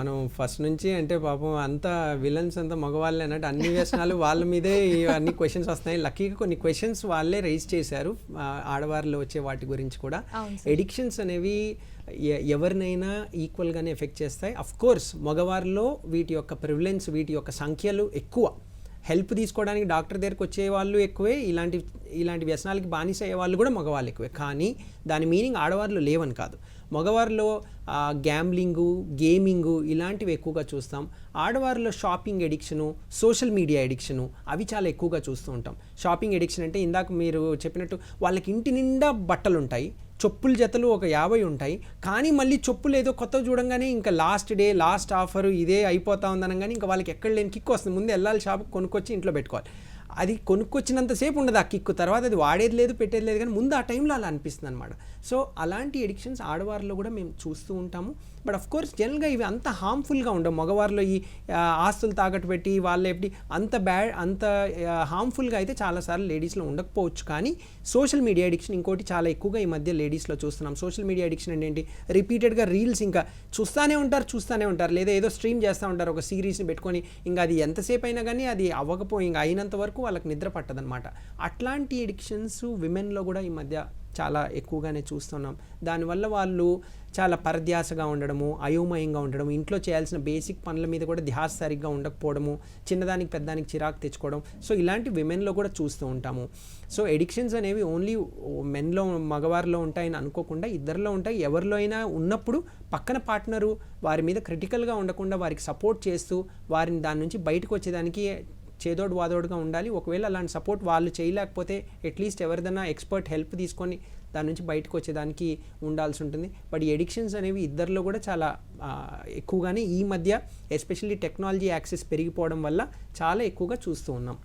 మనం ఫస్ట్ నుంచి అంటే పాపం అంతా విలన్స్ అంతా మగవాళ్ళే అన్నట్టు అన్ని వ్యసనాలు వాళ్ళ మీదే అన్ని క్వశ్చన్స్ వస్తున్నాయి. లక్కీగా కొన్ని క్వశ్చన్స్ వాళ్ళే రైజ్ చేశారు. ఆడవారిలో వచ్చే వాటి గురించి కూడా. ఎడిక్షన్స్ అనేవి ఎవరినైనా ఈక్వల్గానే ఎఫెక్ట్ చేస్తాయి. అఫ్ కోర్స్ మగవారిలో వీటి యొక్క ప్రివిలెన్స్ వీటి యొక్క సంఖ్యలు ఎక్కువ. హెల్ప్ తీసుకోవడానికి డాక్టర్ దగ్గరికి వచ్చే వాళ్ళు ఎక్కువే. ఇలాంటి ఇలాంటి వ్యసనాలకి బానిస అయ్యే వాళ్ళు కూడా మగవాళ్ళు ఎక్కువే. కానీ దాని మీనింగ్ ఆడవారిలో లేవని కాదు. మగవారిలో గ్యాంబ్లింగు గేమింగు ఇలాంటివి ఎక్కువగా చూస్తాం. ఆడవారిలో shopping addiction social media addiction అవి చాలా ఎక్కువగా చూస్తూ ఉంటాం. షాపింగ్ ఎడిక్షన్ అంటే ఇందాక మీరు చెప్పినట్టు వాళ్ళకి ఇంటి నిండా బట్టలు ఉంటాయి చెప్పుల జతలు ఒక యాభై ఉంటాయి. కానీ మళ్ళీ చెప్పులు ఏదో కొత్తవి చూడంగానే ఇంకా లాస్ట్ డే లాస్ట్ ఆఫర్ ఇదే అయిపోతా ఉందనగానే ఇంకా వాళ్ళకి ఎక్కడ లేని కిక్ వస్తుంది. ముందు వెళ్ళాలి షాప్ కొనుక్కొచ్చి ఇంట్లో పెట్టుకోవాలి. అది కొనుక్కొచ్చినంతసేపు ఉండదు ఆ కిక్కు. తర్వాత అది వాడేది లేదు పెట్టేది లేదు కానీ ముందు ఆ టైంలో అలా అనిపిస్తుంది అనమాట సో అలాంటి ఎడిక్షన్స్ ఆడవారిలో కూడా మేము చూస్తూ ఉంటాము. బట్ అఫ్ కోర్స్ జనరల్గా ఇవి అంత హార్మ్ఫుల్గా ఉండవు. మగవారిలో ఈ ఆస్తులు తాకట్టు పెట్టి వాళ్ళు ఎప్పటి అంత బ్యాడ్ అంత హార్మ్ఫుల్గా అయితే చాలాసార్లు లేడీస్లో ఉండకపోవచ్చు. కానీ సోషల్ మీడియా అడిక్షన్ ఇంకోటి చాలా ఎక్కువగా ఈ మధ్య లేడీస్లో చూస్తున్నాం. సోషల్ మీడియా అడిక్షన్ అంటే ఏంటి? రిపీటెడ్గా రీల్స్ ఇంకా చూస్తూనే ఉంటారు చూస్తూనే ఉంటారు. లేదా ఏదో స్ట్రీమ్ చేస్తూ ఉంటారు. ఒక సిరీస్ని పెట్టుకొని ఇంకా అది ఎంతసేపు అయినా కానీ అది అవ్వకపోయి ఇంకా అయినంత వరకు వాళ్ళకి నిద్ర పట్టదనమాట అట్లాంటి ఎడిక్షన్స్ విమెన్లో కూడా ఈ మధ్య చాలా ఎక్కువగానే చూస్తున్నాం. దానివల్ల వాళ్ళు చాలా పరధ్యాసగా ఉండడము అయోమయంగా ఉండడం ఇంట్లో చేయాల్సిన బేసిక్ పనుల మీద కూడా ధ్యాస సరిగ్గా ఉండకపోవడము చిన్నదానికి పెద్దదానికి చిరాకు తెచ్చుకోవడం. సో ఇలాంటి విమెన్లో కూడా చూస్తూ ఉంటాము. సో ఎడిక్షన్స్ అనేవి ఓన్లీ మెన్లో మగవారిలో ఉంటాయని అనుకోకుండా ఇద్దరిలో ఉంటాయి. ఎవరిలో అయినా ఉన్నప్పుడు పక్కన పార్ట్నరు వారి మీద క్రిటికల్గా ఉండకుండా వారికి సపోర్ట్ చేస్తూ వారిని దాని నుంచి బయటకు వచ్చేదానికి చేదోడు వాదోడుగా ఉండాలి. ఒకవేళ అలాంటి సపోర్ట్ వాళ్ళు చేయలేకపోతే అట్లీస్ట్ ఎవరిదైనా ఎక్స్పర్ట్ హెల్ప్ తీసుకొని దాని నుంచి బయటకు వచ్చేదానికి ఉండాల్సి ఉంటుంది. బట్ ఎడిక్షన్స్ అనేవి ఇద్దరిలో కూడా చాలా ఎక్కువగానే ఈ మధ్య ఎస్పెషల్లీ టెక్నాలజీ యాక్సెస్ పెరిగిపోవడం వల్ల చాలా ఎక్కువగా చూస్తూ ఉన్నాం.